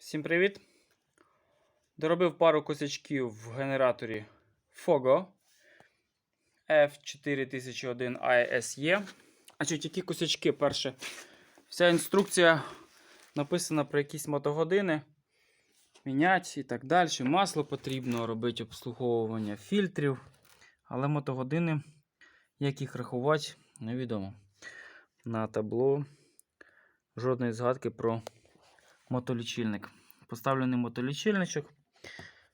Всім привіт! Доробив пару косячків в генераторі Fogo F4001 ISE. Значить, які косячки? Перше, вся інструкція написана про якісь мотогодини. Міняти і так далі. Масло потрібно робити обслуговування фільтрів. Але мотогодини, як їх рахувати, невідомо. На табло жодної згадки про мотолічильник. Поставлений мотолічильничок.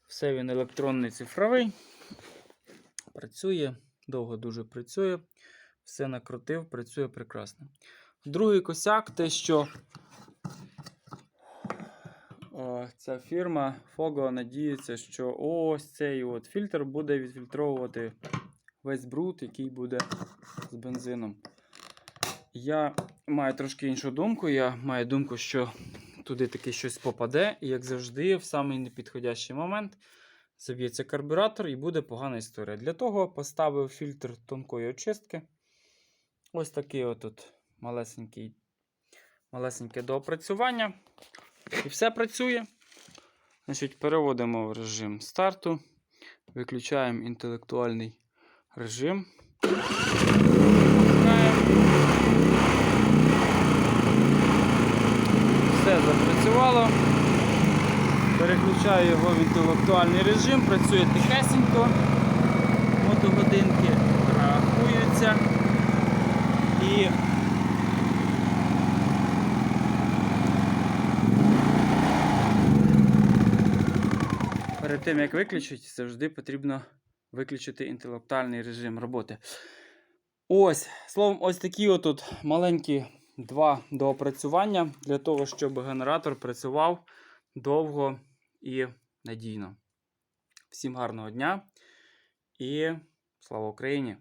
Все він електронний цифровий. Працює, довго дуже працює. Все накрутив, працює прекрасно. Другий косяк те, що о, ця фірма Fogo надіється, що ось цей от фільтр буде відфільтровувати весь бруд, який буде з бензином. Я маю трошки іншу думку. Я маю думку, що туди таки щось попаде, і, як завжди, в самий непідходящий момент заб'ється карбюратор і буде погана історія. Для того поставив фільтр тонкої очистки. Ось такий отут малесенький, малесеньке доопрацювання. І все працює. Значить, Переводимо в режим старту. Виключаємо інтелектуальний режим. Все запрацювало. Переключаю його в інтелектуальний режим, працює тихесенько. Мотогодинки рахуються. І перед тим як виключити, завжди потрібно виключити інтелектуальний режим роботи. Ось, словом, ось такі отут маленькі два доопрацювання для того, щоб генератор працював довго і надійно. Всім гарного дня і слава Україні!